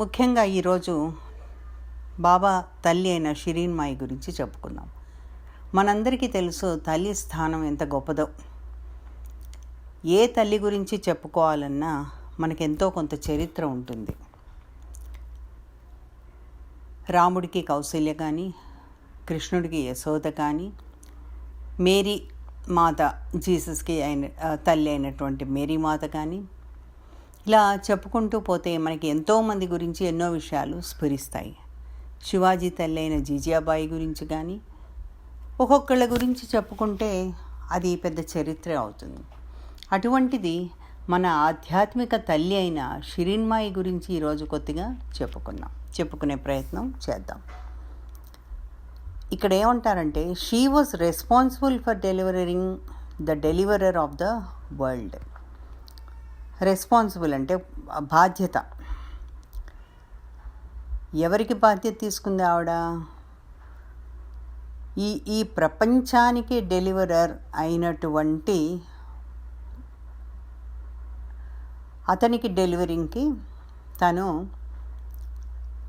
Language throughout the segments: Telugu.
ముఖ్యంగా ఈరోజు బాబా తల్లి అయిన షిరీన్ మాయి గురించి చెప్పుకుందాం. మనందరికీ తెలుసు తల్లి స్థానం ఎంత గొప్పదో. ఏ తల్లి గురించి చెప్పుకోవాలన్నా మనకెంతో కొంత చరిత్ర ఉంటుంది. రాముడికి కౌశల్య కానీ కృష్ణుడికి యశోద కానీ మేరీ మాత జీసస్కి అయిన తల్లి అయినటువంటి మేరీ మాత కానీ ఇలా చెప్పుకుంటూ పోతే మనకి ఎంతోమంది గురించి ఎన్నో విషయాలు స్ఫురిస్తాయి. శివాజీ తల్లి అయిన జీజియాబాయి గురించి కానీ ఒక్కొక్కళ్ళ గురించి చెప్పుకుంటే అది పెద్ద చరిత్ర అవుతుంది. అటువంటిది మన ఆధ్యాత్మిక తల్లి అయిన షిరిన్మాయి గురించి ఈరోజు కొద్దిగా చెప్పుకున్నాం చెప్పుకునే ప్రయత్నం చేద్దాం. ఇక్కడ ఏమంటారంటే she was responsible for delivering the deliverer of the world responsible అంటే బాధ్యత. ఎవరికి బాధ్యత తీసుకుంది ఆవిడ? ఈ ఈ ప్రపంచానికి డెలివరర్ అయినటువంటి అతనికి డెలివరింగ్కి తను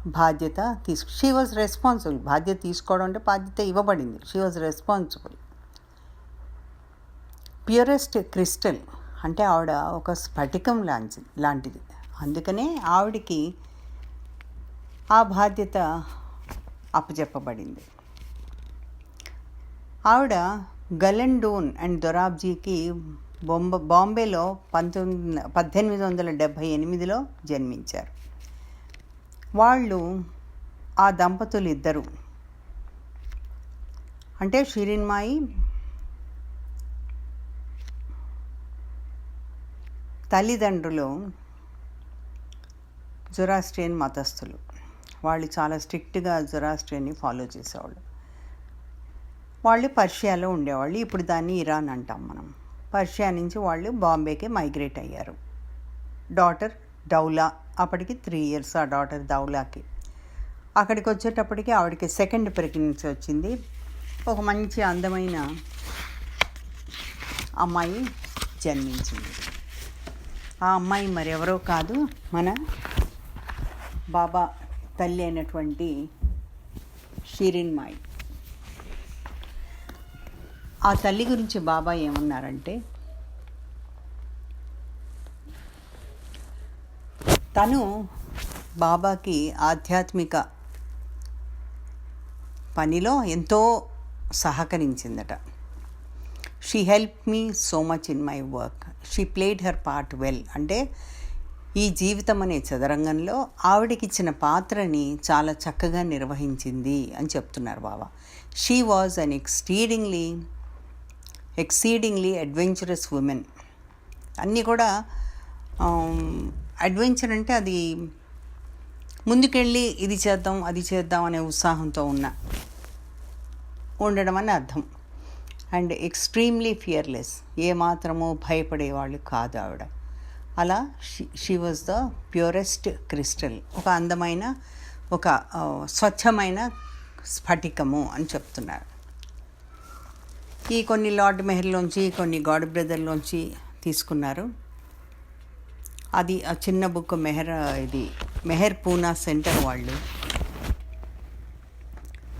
బాధ్యత తీసుకు షీ వాజ్ రెస్పాన్సిబుల్ బాధ్యత తీసుకోవడం అంటే బాధ్యత ఇవ్వబడింది. She was responsible purest crystal అంటే ఆవిడ ఒక స్ఫటికం లాంటి లాంటిది. అందుకనే ఆవిడికి ఆ బాధ్యత అప్పచెప్పబడింది ఆవిడ గలెండోన్ అండ్ దొరాబ్జీకి బొంబ బాంబేలో పంతొమ్మిది పద్దెనిమిది వందల డెబ్భై ఎనిమిదిలో జన్మించారు. వాళ్ళు ఆ దంపతులు ఇద్దరు. అంటే షిరిన్మాయి తల్లిదండ్రులు జొరాస్ట్రియన్ మతస్థులు. వాళ్ళు చాలా స్ట్రిక్ట్గా జొరాస్ట్రియన్ని ఫాలో చేసేవాళ్ళు. వాళ్ళు పర్షియాలో ఉండేవాళ్ళు. ఇప్పుడు దాన్ని ఇరాన్ అంటాం మనం. పర్షియా నుంచి వాళ్ళు బాంబేకి మైగ్రేట్ అయ్యారు. డాటర్ డౌలా అప్పటికి త్రీ ఇయర్స్ ఆ డాటర్ దౌలాకి అక్కడికి వచ్చేటప్పటికి ఆవిడకి సెకండ్ ప్రెగ్నెన్సీ వచ్చింది. ఒక మంచి అందమైన అమ్మాయి జన్మించింది. ఆ అమ్మాయి మరెవరో కాదు మన బాబా తల్లి అయినటువంటి షిరిన్ మాయి. ఆ తల్లి గురించి బాబా ఏమన్నారంటే తను బాబాకి ఆధ్యాత్మిక పనిలో ఎంతో సహకరించిందట. She help me so much in my work she played her part well అంటే ఈ జీవితం అనే చదరంగంలో ఆవిడకిచ్చిన పాత్రని చాలా చక్కగా నిర్వహించింది అని చెప్తున్నారు Baba she was an exceedingly exceedingly adventurous woman అన్నీ కూడా um, అడ్వెంచర్ అంటే అది ముందుకెళ్ళి ఇది చేద్దాం అది చేద్దాం అనే ఉత్సాహంతో ఉన్న ఉండడం అని అర్థం. అండ్ ఎక్స్ట్రీమ్లీ ఫియర్లెస్ ఏమాత్రమూ భయపడేవాళ్ళు కాదు ఆవిడ. అలా she was the purest crystal. ఒక అందమైన ఒక స్వచ్ఛమైన స్ఫటికము అని చెప్తున్నారు. ఈ కొన్ని లార్డ్ మెహర్లోంచి కొన్ని గాడ్ బ్రదర్లోంచి తీసుకున్నారు. అది ఆ చిన్న బుక్ మెహర్ ఇది మెహర్ పూనా సెంటర్ వాళ్ళు.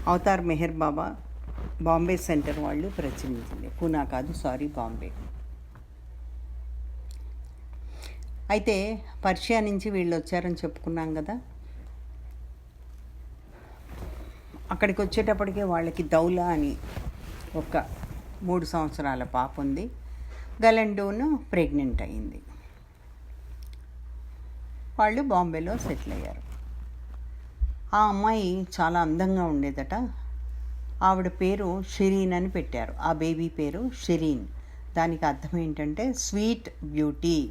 అవతార్ మెహర్ బాబా బాంబే సెంటర్ వాళ్ళు ప్రచురించింది పూనా కాదు సారీ బాంబే. అయితే పర్షియా నుంచి వీళ్ళు వచ్చారని చెప్పుకున్నాం కదా. అక్కడికి వచ్చేటప్పటికే వాళ్ళకి దౌలా అని ఒక మూడు సంవత్సరాల పాప ఉంది. గలండోను ప్రెగ్నెంట్ అయింది. వాళ్ళు బాంబేలో సెటిల్ అయ్యారు. ఆ అమ్మాయి చాలా అందంగా ఉండేదట. ఆవిడ పేరు షిరీన్ అని పెట్టారు. ఆ బేబీ పేరు షిరీన్. దానికి అర్థం ఏంటంటే స్వీట్ బ్యూటీ.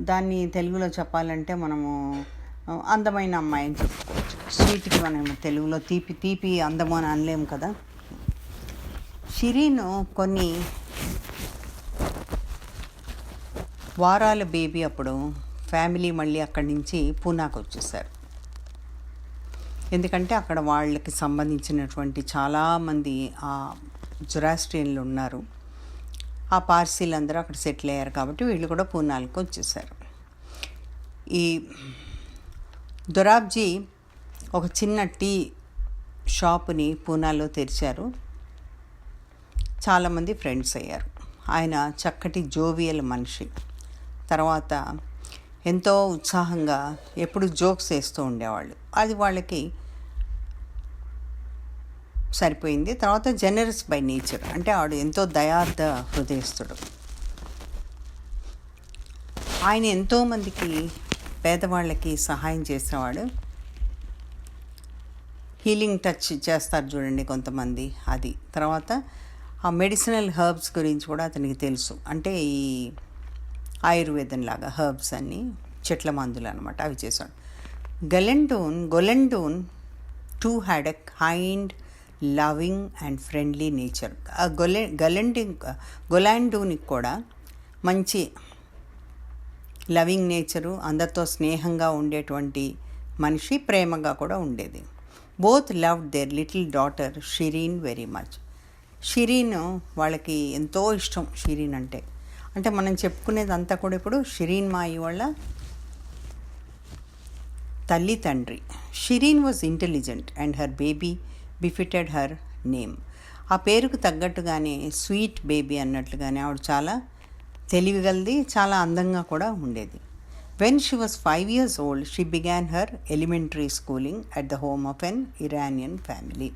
దాన్ని తెలుగులో చెప్పాలంటే మనము అందమైన అమ్మాయి అని చెప్పుకోవచ్చు. స్వీట్కి మనం తెలుగులో తీపి తీపి అందము అని అనలేము కదా. షిరీను కొన్ని వారాల బేబీ అప్పుడు ఫ్యామిలీ మళ్ళీ అక్కడి నుంచి పూనాకు వచ్చేసారు. ఎందుకంటే అక్కడ వాళ్ళకి సంబంధించినటువంటి చాలామంది ఆ జొరాస్ట్రియన్లు ఉన్నారు. ఆ పార్సీలు అందరూ అక్కడ సెటిల్ అయ్యారు కాబట్టి వీళ్ళు కూడా పూనాలకు వచ్చేసారు. ఈ దొరాబ్జీ ఒక చిన్న టీ షాపుని పూనాలో తెరిచారు. చాలామంది ఫ్రెండ్స్ అయ్యారు. ఆయన చక్కటి జోవియల్ మనిషి. తర్వాత ఎంతో ఉత్సాహంగా ఎప్పుడు జోక్స్ వేస్తూ ఉండేవాళ్ళు. అది వాళ్ళకి సరిపోయింది. తర్వాత జనరస్ బై నేచర్ అంటే ఆడు ఎంతో దయార్థ హృదయస్తుడు ఆయన ఎంతోమందికి పేదవాళ్ళకి సహాయం చేసేవాడు హీలింగ్ టచ్ చేస్తారు చూడండి కొంతమంది అది. తర్వాత ఆ మెడిసినల్ హర్బ్స్ గురించి కూడా అతనికి తెలుసు. అంటే ఈ ఆయుర్వేదం లాగా హర్బ్స్ అన్ని చెట్ల మందులు అనమాట అవి చేశాడు Golandoon Golandoon too had a kind loving and friendly nature. ఆ గొలె గలెండి గొలాండూనికి కూడా మంచి లవింగ్ నేచరు అందరితో స్నేహంగా ఉండేటువంటి మనిషి ప్రేమగా కూడా ఉండేది. Both love their little daughter Shireen very much. Shireen వాళ్ళకి ఎంతో ఇష్టం షిరీన్ అంటే. అంటే మనం చెప్పుకునేది అంతా కూడా ఇప్పుడు షిరీన్ మాయి వాళ్ళ తల్లి తండ్రి. Shireen was intelligent and her baby befitted her name. ఆ పేరుకు తగ్గట్టుగానే స్వీట్ బేబీ అన్నట్లుగానే ఆవిడ చాలా తెలివిగలది చాలా అందంగా కూడా ఉండేది. When she was five years old she began her elementary schooling at the home of an Iranian family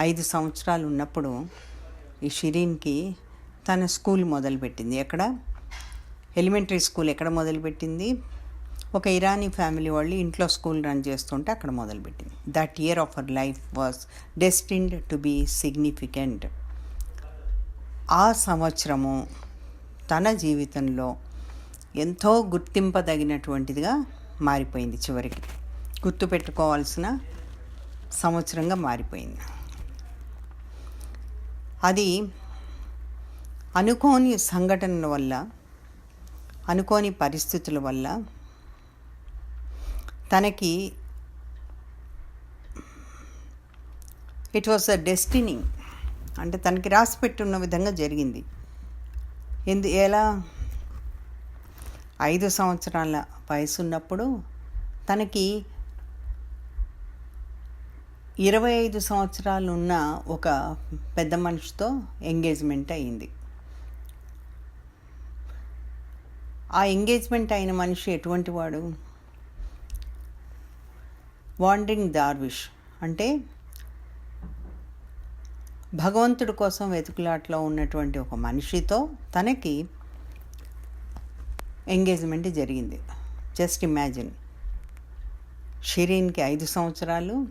ఐదు సంవత్సరాలు ఉన్నప్పుడు ఈ షిరీన్కి తన స్కూల్ మొదలుపెట్టింది. ఎక్కడ? ఎలిమెంటరీ స్కూల్ ఎక్కడ మొదలుపెట్టింది? ఒక ఇరానీ ఫ్యామిలీ వాళ్ళు ఇంట్లో స్కూల్ రన్ చేస్తుంటే అక్కడ మొదలుపెట్టింది. That year of her life was destined to be significant ఆ సంవత్సరము తన జీవితంలో ఎంతో గుర్తింపదగినటువంటిదిగా మారిపోయింది చివరికి. గుర్తుపెట్టుకోవాల్సిన సంవత్సరంగా మారిపోయింది. అది అనుకోని సంఘటనల వల్ల అనుకోని పరిస్థితుల వల్ల తనకి ఇట్ వాస్ అ డెస్టినీ అంటే తనకి రాసి పెట్టున్న విధంగా జరిగింది. ఎందు ఎలా? ఐదు సంవత్సరాల వయసు ఉన్నప్పుడు తనకి ఇరవై ఐదు సంవత్సరాలు ఉన్న ఒక పెద్ద మనిషితో ఎంగేజ్మెంట్ అయింది. ఆ ఎంగేజ్మెంట్ అయిన మనిషి ఎటువంటి వాడు? వాండరింగ్ దార్విష్ అంటే భగవంతుడి కోసం వెతుకులాట్లో ఉన్నటువంటి ఒక మనిషితో తనకి ఎంగేజ్మెంట్ జరిగింది. Just imagine. షిరీన్కి ఐదు సంవత్సరాలు.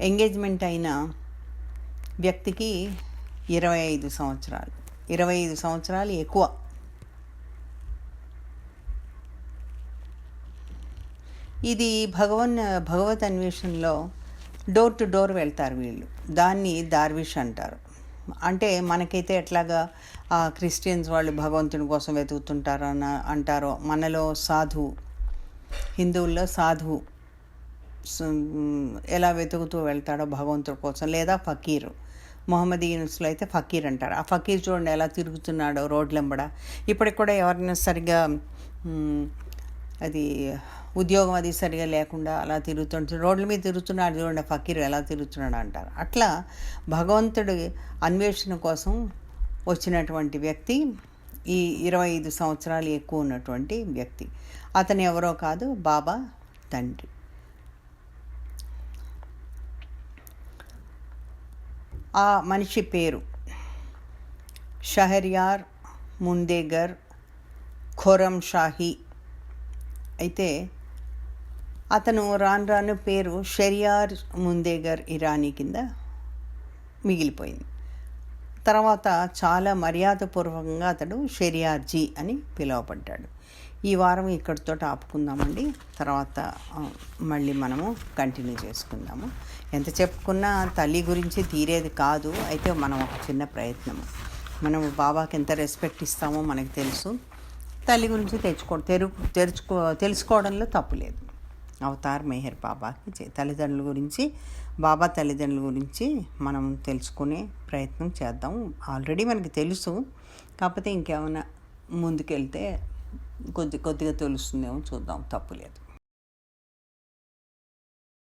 ఎంగేజ్మెంట్ అయిన వ్యక్తికి ఇరవై ఐదు సంవత్సరాలు. ఇరవై ఐదు సంవత్సరాలు ఎక్కువ. ఇది భగవన్ భగవత్ అన్వేషణలో డోర్ టు డోర్ వెళ్తారు వీళ్ళు. దాన్ని దార్విష్ అంటారు. అంటే మనకైతే ఎట్లాగా క్రిస్టియన్స్ వాళ్ళు భగవంతుని కోసం వెతుకుతుంటారు అన్న అంటారో మనలో సాధు హిందువుల్లో సాధు ఎలా వెతుకుతూ వెళ్తాడో భగవంతుడి కోసం లేదా ఫకీరు. మొహమ్మదీయున్స్లో అయితే ఫకీర్ అంటారు. ఆ ఫకీర్ చూడండి ఎలా తిరుగుతున్నాడో రోడ్లెంబడ. ఇప్పటికి కూడా ఎవరైనా సరిగా అది ఉద్యోగం అది సరిగా లేకుండా అలా తిరుగుతుంటే రోడ్ల మీద తిరుగుతున్నాడు చూడండి ఫకీర్ ఎలా తిరుగుతున్నాడు అంటారు. అట్లా భగవంతుడి అన్వేషణ కోసం వచ్చినటువంటి వ్యక్తి ఈ ఇరవై ఐదు సంవత్సరాలు ఎక్కువ ఉన్నటువంటి వ్యక్తి. అతను ఎవరో కాదు బాబా తండ్రి. ఆ మనిషి పేరు షహర్యార్ ముందేగర్ ఖోరం షాహీ అయితే అతను రాను రాను పేరు షెరియార్ ముందేగర్ ఇరానీ కింద మిగిలిపోయింది. తర్వాత చాలా మర్యాదపూర్వకంగా అతడు షెరియార్జీ అని పిలువబడ్డాడు. ఈ వారం ఇక్కడితో ఆపుకుందామండి. తర్వాత మళ్ళీ మనము కంటిన్యూ చేసుకుందాము. ఎంత చెప్పుకున్నా తల్లి గురించి తీరేది కాదు. అయితే మనం ఒక చిన్న ప్రయత్నము. మనం బాబాకి ఎంత రెస్పెక్ట్ ఇస్తామో మనకు తెలుసు. తల్లి గురించి తెచ్చుకో తెరు తెరుచుకో తెలుసుకోవడంలో తప్పు లేదు. అవతార్ మెహర్ బాబాకి తల్లిదండ్రుల గురించి బాబా తల్లిదండ్రుల గురించి మనం తెలుసుకునే ప్రయత్నం చేద్దాం. ఆల్రెడీ మనకి తెలుసు. కాకపోతే ఇంకేమైనా ముందుకెళ్తే కొద్ది కొద్దిగా తెలుస్తుందేమో చూద్దాం. తప్పులేదు